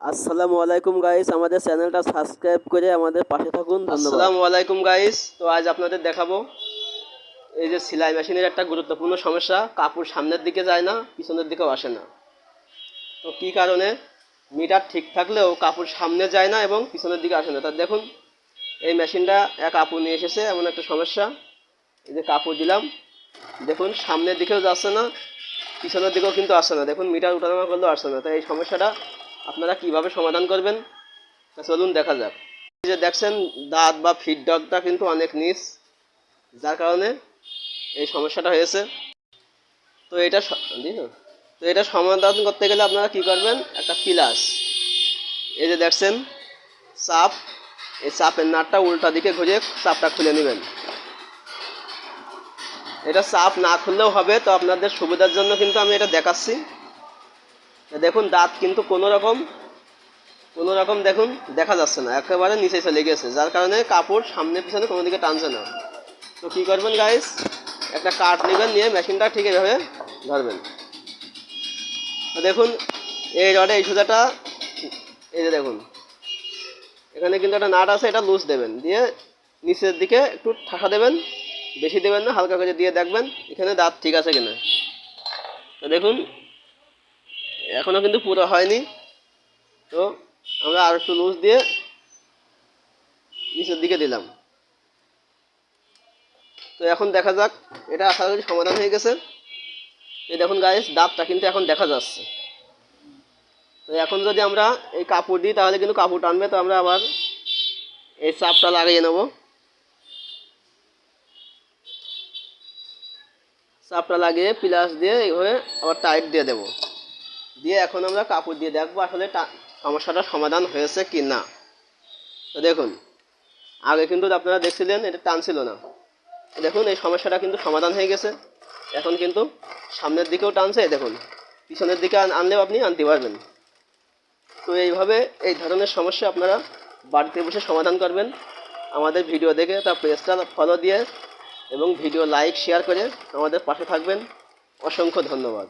আসসালামু আলাইকুম গাইস আমাদের চ্যানেলটা সাবস্ক্রাইব করে আমাদের পাশে থাকুন, ধন্যবাদ। আসসালামু আলাইকুম গাইস তো আজ আপনাদের দেখাবো এই যে সেলাই মেশিনের একটা গুরুত্বপূর্ণ সমস্যা, কাপড় সামনের দিকে যায় না, পিছনের দিকেও আসে না। তো কী কারণে? মিটার ঠিক থাকলেও কাপড় সামনে যায় না এবং পিছনের দিকে আসে না। তা দেখুন, এই মেশিনটা এক আপু নিয়ে এসেছে, এমন একটা সমস্যা। এই যে কাপড় দিলাম, দেখুন, সামনের দিকেও যাচ্ছে না, পিছনের দিকেও কিন্তু আসছে না। দেখুন, মিটার উঠানামা করলেও আসছে না। তাই এই সমস্যাটা আপনারা কীভাবে সমাধান করবেন? চলুন দেখা যাক। যে দেখছেন, দাঁত বা ফিড ডগটা কিন্তু অনেক নিচ, যার কারণে এই সমস্যাটা হয়েছে। তো এটা তো এটা সমাধান করতে গেলে আপনারা কি করবেন? একটা পিলাস। এই যে দেখছেন, চাপ। এই চাপের নাটটা উল্টা দিকে ঘুরিয়ে চাপটা খুলে নেবেন। এটা চাপ না খুললেও হবে, তো আপনাদের সুবিধার জন্য কিন্তু আমি এটা দেখাচ্ছি। দেখুন, দাঁত কিন্তু কোনো রকম কোনো রকম দেখুন, দেখা যাচ্ছে না। একেবারে নিচে চলে গেছে যার কারণে কাপড় সামনে পিছনে কোনো দিকে টানছে না। তো কী করবেন গাইস একটা কাঠ নেবেন, নিয়ে মেশিনটা ঠিক এভাবে ধরবেন। দেখুন, এই রডে এই সোজাটা এই যে দেখুন। এখানে কিন্তু একটা নাট আছে, এটা লুজ দেবেন। দিয়ে নিচের দিকে একটু ঠাসা দেবেন, বেশি দেবেন না, হালকা করে দিয়ে দেখবেন, এখানে দাঁত ঠিক আছে কিনা। তো দেখুন এখনও কিন্তু পুরো হয়নি। তো আমরা আর একটু লুজ দিয়ে নিচের দিকে দিলাম। তো এখন দেখা যাক, এটা আশা করি সমাধান হয়ে গেছে। এই দেখুন গাইস দাঁতটা কিন্তু এখন দেখা যাচ্ছে। তো এখন যদি আমরা এই কাপড় দিই, তাহলে কিন্তু কাপড় টানবে। তো আমরা আবার এই চাপটা লাগিয়ে নেব। চাপটা লাগিয়ে প্লাস দিয়ে এইভাবে আবার টাইট দিয়ে দেবো। দিয়ে এখন আমরা কাপড় দিয়ে দেখব আসলে সমস্যাটা সমাধান হয়েছে কি না তো দেখুন, আগে কিন্তু আপনারা দেখছিলেন এটা টানছিল না। দেখুন, এই সমস্যাটা কিন্তু সমাধান হয়ে গেছে। এখন কিন্তু সামনের দিকেও টানছে দেখুন। পিছনের দিকে আনলেও আপনি আনতে পারবেন। তো এইভাবে এই ধরনের সমস্যা আপনারা বাড়িতে বসে সমাধান করবেন। আমাদের ভিডিও দেখে তার পেজটা ফলো দিয়ে এবং ভিডিও লাইক শেয়ার করে আমাদের পাশে থাকবেন। অসংখ্য ধন্যবাদ।